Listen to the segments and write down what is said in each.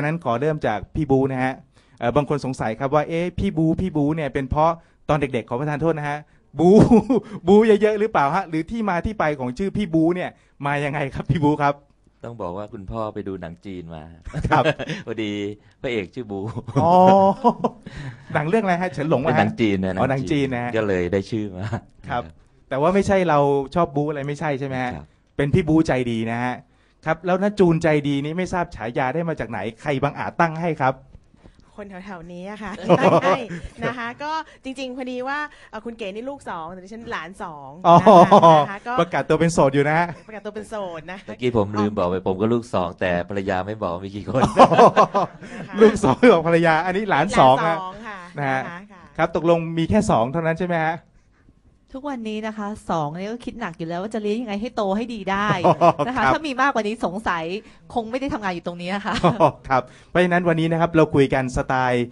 ะนั้นขอเริ่มจากพี่บูนะฮะเอ่อบางคนสงสัยครับว่าเอ๊ะพี่บูพี่บูเนี่ยเป็นเพราะตอนเด็กๆขอประทานโทษนะฮะบูบูเยอะๆหรือเปล่าฮะหรือที่มาที่ไปของชื่อพี่บูเนี่ยมายังไงครับพี่บูครับ ต้องบอกว่าคุณพ่อไปดูหนังจีนมาครับพอดีพระเอกชื่อบูอ๋อหนังเรื่องอะไรฮะเฉินหลงเป็นวะหนัฮะงจีนนะอ๋อหนังจีนนะฮะก็เลยได้ชื่อมาครับ แต่ว่าไม่ใช่เราชอบบูอะไรไม่ใช่ใช่ไหมฮะครับเป็นพี่บูใจดีนะฮะ ครับ แล้วน้าจูนใจดีนี้ไม่ทราบฉายาได้มาจากไหน ใครบางอาจตั้งให้ครับ คนแถวๆนี้อะค่ะตั้งให้นะคะ ก็จริงๆพอดีว่าเอ่อคุณเก๋นี่ลูกสองแต่ดิฉันหลานสองอ๋อ นะคะก็ประกาศตัวเป็นโสดอยู่นะฮะ ประกาศตัวเป็นโสดนะเมื่อกี้ผมลืมบอกไปผมก็ลูกสองแต่ภรรยาไม่บอกมีกี่คน นะคะลูกสองของภรรยา อันนี้หลานสองหลาฮะ นสองค่ะนะฮะคค่ะ ครับ ตกลงมีแค่สองเท่านั้นใช่ไหมฮะ ทุกวันนี้นะคะสองเนี่ยก็คิดหนักอยู่แล้วว่าจะเลี้ยงยังไงให้โตให้ดีได้นะครัคะบถ้ามีมากกว่านี้สงสัยคงไม่ได้ทำงานอยู่ตรงนี้ค่ะครับเพราะฉะนั้นวันนี้นะครับเราคุยกันสไตล์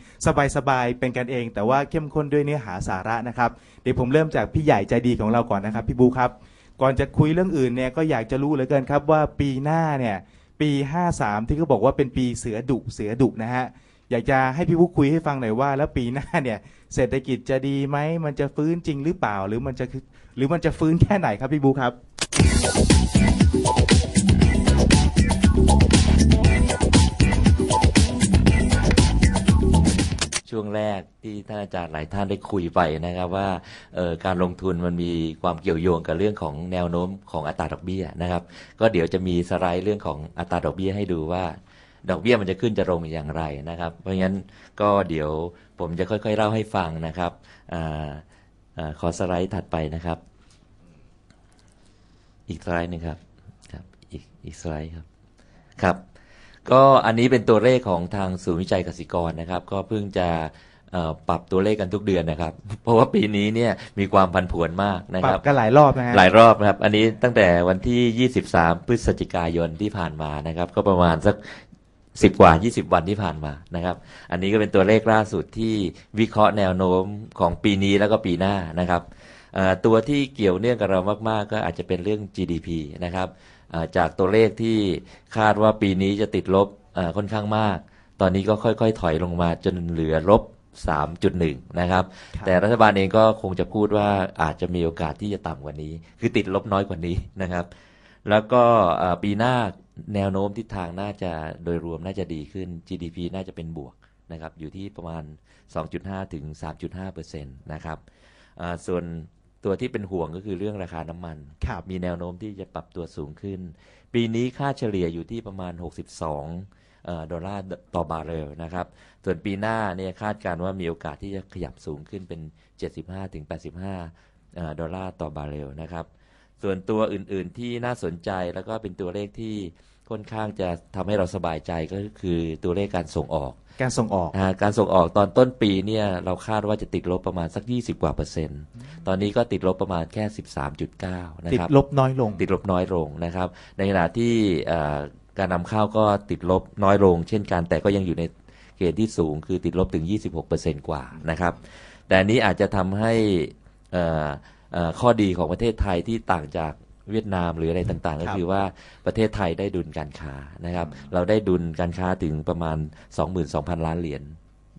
สบายๆเป็นกันเอง แต่ว่าเข้มข้นด้วยเนื้อหาสาระนะครับเดี๋ยวผมเริ่มจากพี่ใหญ่ใจดีของเราก่อนนะครับพี่บูครับก่อนจะคุยเรื่องอื่นเนี่ยก็อยากจะรู้เหลือเกินครับว่าปีหน้าเนี่ยปี 53 ที่เขาบอกว่าเป็นปีเสือดุเสือดุนะฮะ อยากจะให้พี่บูคุยให้ฟังหน่อยว่า แล้วปีหน้าเนี่ยเศรษฐกิจจะดีไหมมันจะฟื้นจริงหรือเปล่า หรือมันจะหรือมันจะฟื้นแค่ไหนครับพี่บูครับ ช่วงแรกที่ท่านอาจารย์หลายท่านได้คุยไปนะครับว่าการลงทุนมันมีความเกี่ยวโยงกับเรื่องของแนวโน้มของอัตราดอกเบี้ยนะครับ ก็เดี๋ยวจะมีสไลด์เรื่องของอัตราดอกเบี้ยให้ดูว่า ดอกเบี้ยมันจะขึ้นจะลงอย่างไรนะครับ เพราะฉะนั้นก็เดี๋ยวผมจะค่อยๆเล่าให้ฟังนะครับอาอ่าขอสไลด์ถัดไปนะครับ อีกสไลด์หนึ่งครับครับอีกอีกสไลด์ครับครับ ก็อันนี้เป็นตัวเลขของทางศูนย์วิจัยกสิกรนะครับ ก็เพิ่งจะเอ่อปรับตัวเลขกันทุกเดือนนะครับ เพราะว่าปีนี้เนี่ยมีความผันผวนมากนะปครัรับบกันหลายรอบนะฮะหลายรอบนะครับ อันนี้ตั้งแต่วันที่ 23 พฤศจิกายนที่ผ่านมานะครับ ก็ประมาณสัก 10กว่า 20 วันที่ผ่านมานะครับ อันนี้ก็เป็นตัวเลขล่าสุดที่วิเคราะห์แนวโน้มของปีนี้แล้วก็ปีหน้านะครับเอ่อตัวที่เกี่ยวเนื่องกับเรามาก ๆ ก็อาจจะเป็นเรื่อง GDP นะครับเอ่อจากตัวเลขที่คาดว่าปีนี้จะติดลบเอ่อค่อนข้างมาก ตอนนี้ก็ค่อย ๆ ถอยลงมาจนเหลือลบ 3.1 นะครับครับ แต่รัฐบาลเองก็คงจะพูดว่าอาจจะมีโอกาสที่จะต่ำกว่านี้ คือติดลบน้อยกว่านี้นะครับ แล้วก็เอ่อปีหน้าแนวโน้มทิศทางน่าจะโดยรวมน่าจะดีขึ้น GDP น่าจะเป็นบวกนะครับอยู่ที่ประมาณ 2.5 ถึง 3.5เปอร์เซ็นต์นะครับอ่าส่วนตัวที่เป็นห่วงก็คือเรื่องราคาน้ำมันครับมีแนวโน้มที่จะปรับตัวสูงขึ้น ปีนี้ค่าเฉลี่ยอยู่ที่ประมาณ 62เอ่อดอลลาร์ต่อบาร์เรลนะครับ ส่วนปีหน้าเนี่ยคาดการณ์ว่ามีโอกาสที่จะขยับสูงขึ้นเป็น 75ถึง85เอ่อดอลลาร์ต่อบาร์เรลนะครับ ส่วนตัวอื่นๆที่น่าสนใจแล้วก็เป็นตัวเลขที่ค่อนข้างจะทำให้เราสบายใจก็คือตัวเลขการส่งออก การส่งออกอ่าการส่งออกตอนต้นปีเนี่ยเราคาดว่าจะติดลบประมาณสัก 20 กว่าเปอร์เซ็นต์ ตอนนี้ก็ติดลบประมาณแค่ 13.9 นะติดครับลบน้อยลง ติดลบน้อยลงนะครับ ในขณะที่เอ่อการนำเข้าก็ติดลบน้อยลง เช่นกันแต่ก็ยังอยู่ในเกณฑ์ที่สูงคือติดลบถึง 26%กว่านะครับ แต่อันนี้อาจจะทำให้เอ่อเอ่อ ข้อดีของประเทศไทยที่ต่างจากเวียดนามหรืออะไรต่างๆ ก็ครับคือว่าประเทศไทยได้ดุลการค้านะครับ เราได้ดุลการค้าถึงประมาณ 22,000 ล้านเหรียญ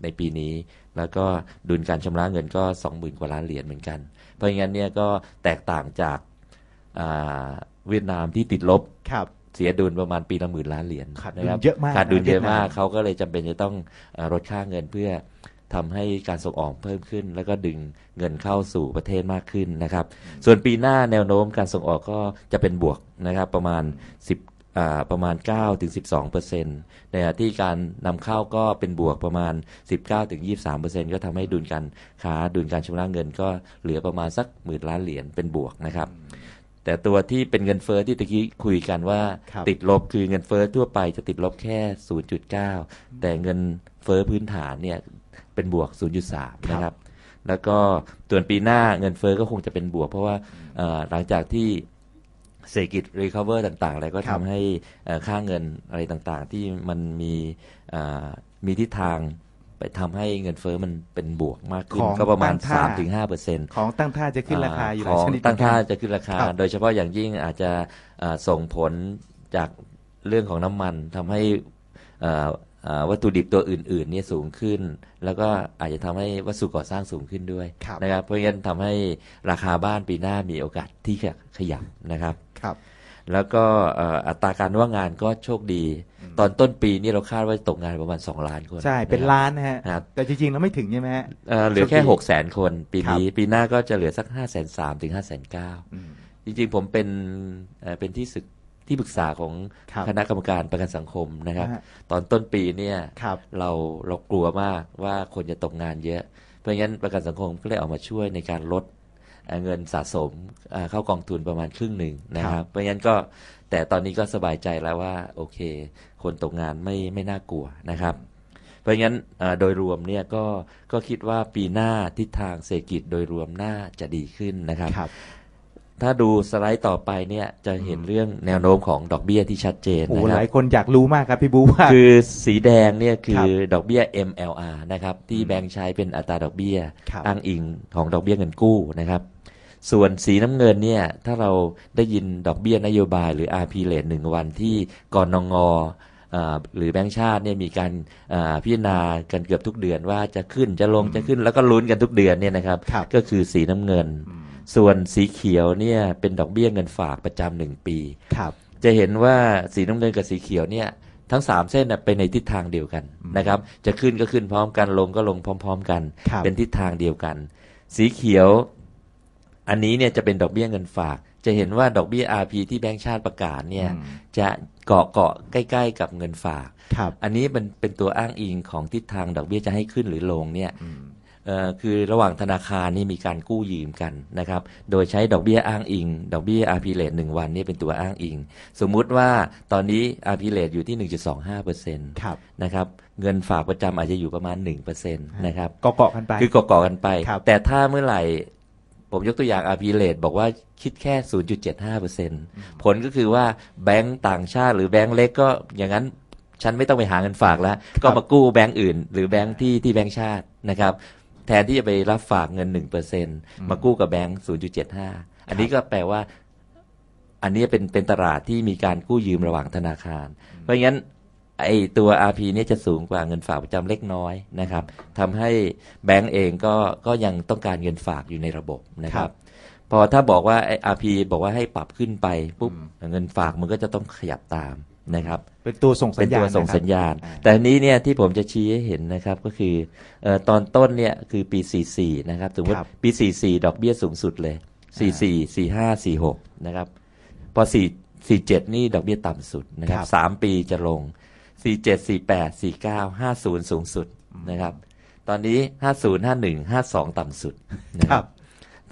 ในปีนี้ แล้วก็ดุลการชำระเงินก็ 20,000 กว่าล้านเหรียญเหมือนกัน เพราะงั้นเนี่ยก็แตกต่างจากอ่าเวียดนามที่ติดลบครับเสียดุลประมาณปีละหมื่นล้านเหรียญขาดดุลนะครับเยอะมากขาดดุลนะเยอะเวียดนามมากเขาก็เลยจำเป็นจะต้องเอ่อลดค่าเงินเพื่อ ทำให้การส่งออกเพิ่มขึ้น แล้วก็ดึงเงินเข้าสู่ประเทศมากขึ้นนะครับ ส่วนปีหน้าแนวโน้มการส่งออกก็จะเป็นบวกนะครับประมาณ 10อ่าประมาณ9ถึง12เปอร์เซ็นต์ในขณะที่การนำเข้าก็เป็นบวกประมาณ 19ถึง23เปอร์เซ็นต์ก็ทำให้ดุลการค้าดุลการชำระเงินก็เหลือประมาณสักหมื่นล้านเหรียญเป็นบวกนะครับแต่ตัวที่เป็นเงินเฟ้อที่ตะกี้คุยกันว่าครับติดลบคือเงินเฟ้อทั่วไปจะติดลบแค่ 0.9 แต่เงินเฟ้อพื้นฐานเนี่ย เป็นบวก 0.3 นะครับ แล้วก็ส่วนปีหน้าเงินเฟ้อก็คงจะเป็นบวก เพราะว่าเอ่อหลังจากที่เศรษฐกิจรีคาเวอร์ต่างๆ อะไรก็ครัทำบให้เอ่อค่าเงินอะไรต่างๆ ที่มันมีเอ่อมีทิศทางไปทำให้เงินเฟ้อมันเป็นบวกมากขึ้นของก็ประมาณตั้งท่า3-5เปอร์เซ็นต์ของตั้งท่าจะขึ้นราคาอยู่หลายขชองนิดตั้งท่าเหมือนกันจะขึ้นราคาครับโดยเฉพาะอย่างยิ่งอาจจะเอ่อส่งผลจากเรื่องของน้ำมันทำให้เอ่ออ่า วัตถุดิบตัวอื่นๆเนี่ยสูงขึ้น แล้วก็อาจจะทำให้วัสดุก่อสร้างสูงขึ้นด้วยครับนะครับ เพราะงั้นทำให้ราคาบ้านปีหน้ามีโอกาสที่จะขยับนะครับครับ แล้วก็เอ่ออัตราการว่างงานก็โชคดี ตอนต้นปีนี่เราคาดว่าจะตกงานประมาณ 2 ล้านคน ใช่ เป็นะครับล้านนะฮะครับแต่จริงๆแล้วไม่ถึงใช่ไหมฮะเอ่อเหลือแค่โชคดีหกแสนคนปีนี้ปีหน้าก็จะเหลือสักห้าแสนสามถึงห้าแสนเก้าอืมจริงๆผมเป็นเอ่อเป็นที่ศึก ที่ปรึกษาของครับคณะกรรมการประกันสังคมนะครับนะฮะตอนต้นปีเนี่ยครับ เราเรากลัวมากว่าคนจะตกงานเยอะ เพราะงั้นประกันสังคมก็เลยออกมาช่วยในการลดเอ่อเงินสะสมเอ่อเข้ากองทุนประมาณครึ่งหนึ่งนะคครัรับ บเพราะงั้นก็แต่ตอนนี้ก็สบายใจแล้วว่าโอเค คนตกงานไม่ไม่น่ากลัวนะครับ เพราะงั้นเอ่อโดยรวมเนี่ยก็ก็คิดว่าปีหน้าทิศทางเศรษฐกิจโดยรวมน่าจะดีขึ้นนะครับ ครับ ถ้าดูสไลด์ต่อไปเนี่ยจะเห็นเรื่องแนวโน้มของดอกเบี้ยที่ชัดเจนโอ้นะคหรับลายคนอยากรู้มากครับพี่บูว่าคือสีแดงเนี่ยคืครัอบดอกเบี้ย MLR นะครับที่แบงค์ใช้เป็นอัตราดอกเบี้ยครับอ้างอิงของดอกเบี้ยเงินกู้นะครับส่วนสีน้ำเงินเนี่ยถ้าเราได้ยินดอกเบี้ยนโยบายหรือ RP rate หนึ่งวันที่กรนงอ่าหรือแบงค์ชาติเนี่ยมีการอ่าพิจารณากันเกือบทุกเดือนว่าจะขึ้นจะลงจะขึ้นแล้วก็ลุ้นกันทุกเดือนเนี่ยนะครับครับก็คือสีน้ำเงิน ส่วนสีเขียวเนี่ยเป็นดอกเบี้ยเงินฝากประจำหนึ่งปี ครับ จะเห็นว่าสีน้ำเงินกับสีเขียวเนี่ยทั้งสามเส้นน่ะเป็นในทิศทางเดียวกันนะครับ จะขึ้นก็ขึ้นพร้อมกันลงก็ลงพร้อม ๆ กัน ครับเป็นทิศทางเดียวกัน สีเขียว อันนี้เนี่ยจะเป็นดอกเบี้ยเงินฝาก จะเห็นว่าดอกเบี้ย RP ที่แบงก์ชาติประกาศเนี่ย อืม จะเกาะเกาะใกล้ ๆ กับเงินฝาก ครับ อันนี้มันเป็นตัวอ้างอิงของทิศทางดอกเบี้ยจะให้ขึ้นหรือลงเนี่ย อืมเอ่อ คือระหว่างธนาคารนี่มีการกู้ยืมกันนะครับ โดยใช้ดอกเบี้ยอ้างอิง ดอกเบี้ย RP rate หนึ่งวันนี่เป็นตัวอ้างอิง สมมุติว่าตอนนี้ RP rate อยู่ที่ 1.25เปอร์เซ็นต์ครับนะครับ เงินฝากประจำอาจจะอยู่ประมาณ1เปอร์เซ็นต์นะครับเกาะๆกันไป คือเกาะๆกันไปครับแต่ถ้าเมื่อไหร่ผมยกตัวอย่าง RP rate บอกว่าคิดแค่ 0.75เปอร์เซ็นต์ผลก็คือว่าแบงก์ต่างชาติหรือแบงก์เล็กก็อย่างนั้นฉันไม่ต้องไปหาเงินฝากแล้ว ก็มากู้แบงก์อื่น หรือแบงก์ที่ที่แบงก์ชาตินะครับ แทนที่จะไปรับฝากเงินหนึ่งเปอร์เซ็นมากู้กับแบงก์ศูนย์จุดเจ็ดห้าอันนี้ก็แปลว่า อันนี้เป็นเป็นตลาดที่มีการกู้ยืมระหว่างธนาคาร เพราะงั้นไอตัว RP เนี่ยจะสูงกว่าเงินฝากประจำเล็กน้อยนะครับทำให้แบงก์เองก็ก็ยังต้องการเงินฝากอยู่ในระบบนะคครัรับบพอถ้าบอกว่าไอ้ RP บอกว่าให้ปรับขึ้นไปปุ๊บเงินฝากมันก็จะต้องขยับตาม นะครับเป็นตัวส่งสัเป็ญนญาณตัวส่งนะครับสัญญาณอ่าแต่อันนี้เนี่ยที่ผมจะชี้ให้เห็นนะครับก็คือเอ่อตอนต้นเนี่ยคือปี 44 นะครับสมมติครับปี 44 ดอกเบี้ยสูงสุดเลย 44 45 46 นะครับ พอ 4 47 นี่ดอกเบี้ยต่ำสุดนะครับครับสามปีจะลง 47 48 49 50 สูงสุดนะครับ ตอนนี้ 50 51 52 ต่ำสุดนะคครัรับบ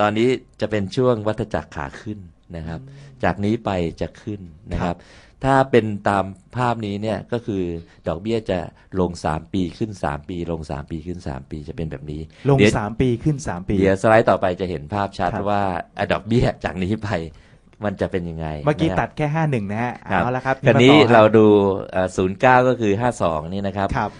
ตอนนี้จะเป็นช่วงวัฏจักรขาขึ้น นะครับ จากนี้ไปจะขึ้นนะครับ ถ้าเป็นตามภาพนี้เนี่ยก็คือดอกเบี้ยจะลง 3 ปีขึ้น 3 ปี ลง 3 ปีขึ้น 3 ปีจะเป็นแบบนี้ ลง เดี๋ยวสามปีขึ้นสามปี เดี๋ยวสไลด์ต่อไปจะเห็นภาพชัดครับ ว่าอะดอกเบี้ยจากนี้ไปมันจะเป็นยังไงเมื่อกี้นะครับ ตัดแค่ห้าหนึ่งนะฮะ ครับ เอาละครับคราวนี้มาต่อฮะเราดูศูนย์เก้าก็คือ 52 นี่นะครับ ครับ